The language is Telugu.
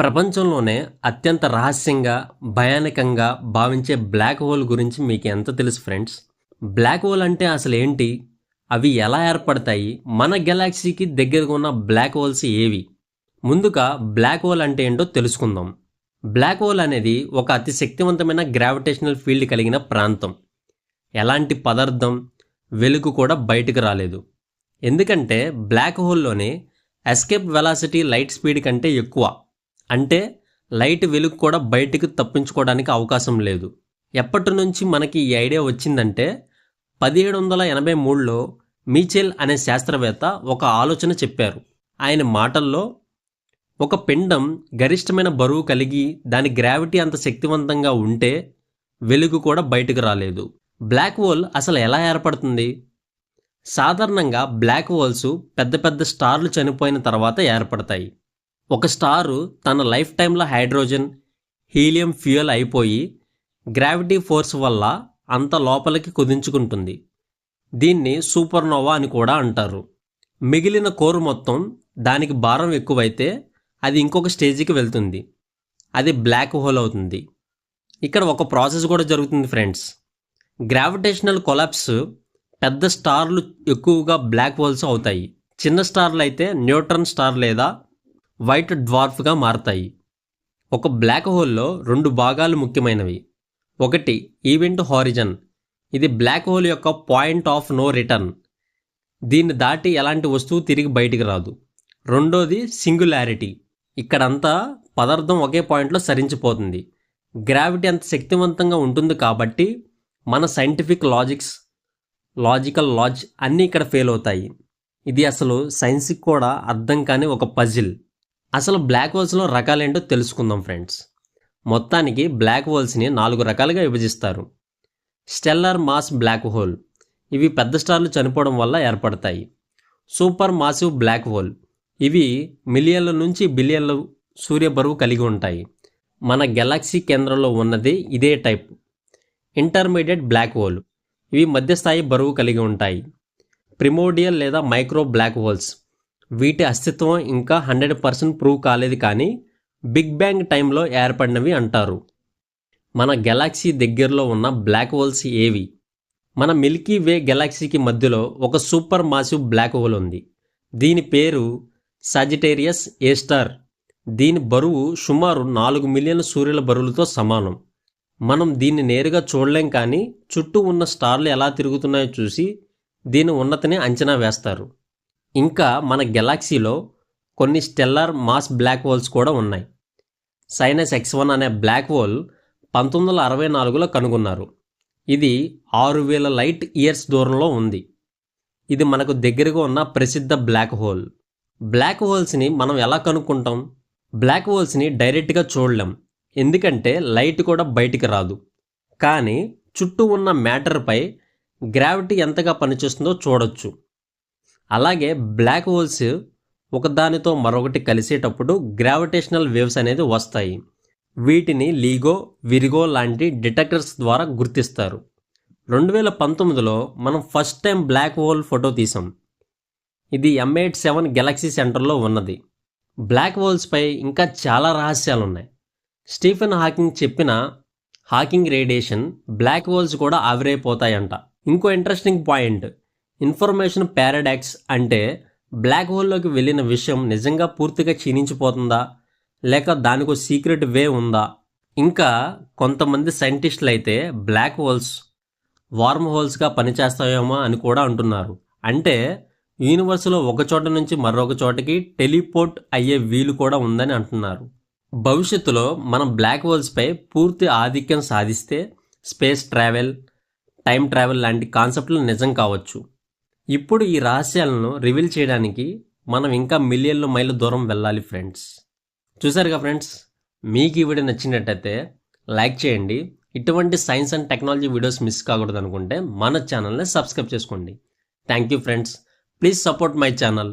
ప్రపంచంలోనే అత్యంత రహస్యంగా భయానకంగా భావించే బ్లాక్ హోల్ గురించి మీకు ఎంత తెలుసు ఫ్రెండ్స్ బ్లాక్ హోల్ అంటే అసలు ఏంటి? అవి ఎలా ఏర్పడతాయి? మన గెలాక్సీకి దగ్గరగా ఉన్న బ్లాక్ హోల్స్ ఏవి? ముందుగా బ్లాక్ హోల్ అంటే ఏంటో తెలుసుకుందాం. బ్లాక్ హోల్ అనేది ఒక అతి శక్తివంతమైన గ్రావిటేషనల్ ఫీల్డ్ కలిగిన ప్రాంతం. ఎలాంటి పదార్థం? వెలుగు కూడా బయటకు రాలేదు. ఎందుకంటే బ్లాక్ హోల్లోనే ఎస్కేప్ వెలాసిటీ లైట్ స్పీడ్ కంటే ఎక్కువ. అంటే లైట్ వెలుగు కూడా బయటికి తప్పించుకోవడానికి అవకాశం లేదు. ఎప్పటి నుంచి మనకి ఈ ఐడియా వచ్చిందంటే పదిహేడు వందల ఎనభై మూడులో మీచెల్ అనే శాస్త్రవేత్త ఒక ఆలోచన చెప్పారు. ఆయన మాటల్లో ఒక పిండం గరిష్టమైన బరువు కలిగి దాని గ్రావిటీ అంత శక్తివంతంగా ఉంటే వెలుగు కూడా బయటకు రాలేదు. బ్లాక్ హోల్ అసలు ఎలా ఏర్పడుతుంది? సాధారణంగా బ్లాక్ హోల్స్ పెద్ద పెద్ద స్టార్లు చనిపోయిన తర్వాత ఏర్పడతాయి. ఒక స్టారు తన లైఫ్ టైంలో హైడ్రోజన్ హీలియం ఫ్యూయల్ అయిపోయి గ్రావిటీ ఫోర్స్ వల్ల అంత లోపలికి కుదించుకుంటుంది. దీన్ని సూపర్నోవా అని కూడా అంటారు. మిగిలిన కోరు మొత్తం దానికి భారం ఎక్కువైతే అది ఇంకొక స్టేజ్కి వెళ్తుంది. అది బ్లాక్ హోల్ అవుతుంది. ఇక్కడ ఒక ప్రాసెస్ కూడా జరుగుతుంది ఫ్రెండ్స్. గ్రావిటేషనల్ కొలాప్స్ పెద్ద స్టార్లు ఎక్కువగా బ్లాక్ హోల్స్ అవుతాయి. చిన్న స్టార్లు అయితే న్యూట్రన్ స్టార్ లేదా వైట్ డ్వార్ఫ్గా మారతాయి. ఒక బ్లాక్ హోల్లో రెండు భాగాలు ముఖ్యమైనవి. ఒకటి ఈవెంట్ హారిజన్. ఇది బ్లాక్ హోల్ యొక్క పాయింట్ ఆఫ్ నో రిటర్న్. దీన్ని దాటి ఎలాంటి వస్తువు తిరిగి బయటికి రాదు. రెండోది సింగులారిటీ. ఇక్కడంతా పదార్థం ఒకే పాయింట్లో సరించిపోతుంది. గ్రావిటీ అంత శక్తివంతంగా ఉంటుంది కాబట్టి మన సైంటిఫిక్ లాజిక్స్ లాజికల్ లాజ్ అన్నీ ఇక్కడ ఫెయిల్ అవుతాయి. ఇది అసలు సైన్స్కి కూడా అర్థం కాని ఒక పజిల్. అసలు బ్లాక్ హోల్స్లో రకాలేంటో తెలుసుకుందాం ఫ్రెండ్స్. మొత్తానికి బ్లాక్ హోల్స్ని నాలుగు రకాలుగా విభజిస్తారు. Stellar mass black hole. ఇవి పెద్ద స్టార్లు చనిపోవడం వల్ల ఏర్పడతాయి. Super massive black hole. ఇవి మిలియన్ల నుంచి బిలియన్ల సూర్య బరువు కలిగి ఉంటాయి. మన గెలాక్సీ కేంద్రంలో ఉన్నది ఇదే టైప్. Intermediate black hole. ఇవి మధ్యస్థాయి బరువు కలిగి ఉంటాయి. ప్రిమోడియల్ లేదా మైక్రో బ్లాక్ హోల్స్. వీటి అస్తిత్వం ఇంకా హండ్రెడ్ పర్సెంట్ ప్రూవ్ కాలేదు కానీ బిగ్ బ్యాంగ్ టైంలో ఏర్పడినవి అంటారు. మన గెలాక్సీ దగ్గరలో ఉన్న బ్లాక్ హోల్స్ ఏవి? మన మిల్కీ వే గెలాక్సీకి మధ్యలో ఒక సూపర్ మాసివ్ బ్లాక్ హోల్ ఉంది. దీని పేరు సాజిటేరియస్ ఏ స్టార్ దీని బరువు సుమారు నాలుగు మిలియన్ సూర్యుల బరువులతో సమానం. మనం దీన్ని నేరుగా చూడలేం కానీ చుట్టూ ఉన్న స్టార్లు ఎలా తిరుగుతున్నాయో చూసి దీని ఉన్నతిని అంచనా వేస్తారు. ఇంకా మన గెలాక్సీలో కొన్ని స్టెల్లార్ మాస్ బ్లాక్ హోల్స్ కూడా ఉన్నాయి. సైనస్ ఎక్స్ వన్ అనే బ్లాక్ హోల్ పంతొమ్మిది వందల అరవై నాలుగులో కనుగొన్నారు. ఇది ఆరు వేల లైట్ ఇయర్స్ దూరంలో ఉంది. ఇది మనకు దగ్గరగా ఉన్న ప్రసిద్ధ బ్లాక్ హోల్. బ్లాక్ హోల్స్ని మనం ఎలా కనుక్కుంటాం? బ్లాక్ హోల్స్ని డైరెక్ట్గా చూడలేం. ఎందుకంటే లైట్ కూడా బయటికి రాదు. కానీ చుట్టూ ఉన్న మ్యాటర్పై గ్రావిటీ ఎంతగా పనిచేస్తుందో చూడొచ్చు. అలాగే బ్లాక్ హోల్స్ ఒకదానితో మరొకటి కలిసేటప్పుడు గ్రావిటేషనల్ వేవ్స్ అనేది వస్తాయి. వీటిని లీగో విరిగో లాంటి డిటెక్టర్స్ ద్వారా గుర్తిస్తారు. రెండు వేల పంతొమ్మిదిలో మనం first time black hole photo తీసాం ఇది ఎం ఎయిట్ సెవెన్ గెలాక్సీ సెంటర్లో ఉన్నది. బ్లాక్ హోల్స్పై ఇంకా చాలా రహస్యాలు ఉన్నాయి స్టీఫెన్ హాకింగ్ చెప్పిన హాకింగ్ రేడియేషన్ బ్లాక్ హోల్స్ కూడా ఆవిరైపోతాయంట. ఇంకో ఇంట్రెస్టింగ్ పాయింట్ ఇన్ఫర్మేషన్ పారాడాక్స్ అంటే బ్లాక్ హోల్లోకి వెళ్ళిన విషయం నిజంగా పూర్తిగా క్షీణించిపోతుందా? లేక దానికి సీక్రెట్ వే ఉందా? ఇంకా కొంతమంది సైంటిస్టులు అయితే బ్లాక్ హోల్స్ వార్మ్ హోల్స్గా పనిచేస్తాయేమో అని కూడా అంటున్నారు. అంటే యూనివర్స్లో ఒక చోట నుంచి మరొక చోటకి టెలిపోర్ట్ అయ్యే వీలు కూడా ఉందని అంటున్నారు. భవిష్యత్తులో మనం బ్లాక్ హోల్స్పై పూర్తి ఆధిక్యం సాధిస్తే స్పేస్ ట్రావెల్ టైం ట్రావెల్ లాంటి కాన్సెప్ట్లు నిజం కావచ్చు. ఇప్పుడు ఈ రహస్యాలను రివీల్ చేయడానికి మనం ఇంకా మిలియన్ల మైళ్ళ దూరం వెళ్ళాలి ఫ్రెండ్స్ చూసారుగా ఫ్రెండ్స్ మీకు ఈ వీడియో నచ్చినట్టయితే లైక్ చేయండి. ఇటువంటి science and technology videos miss కాకూడదు అనుకుంటే మన ఛానల్ని సబ్స్క్రైబ్ చేసుకోండి. Thank you friends please support my channel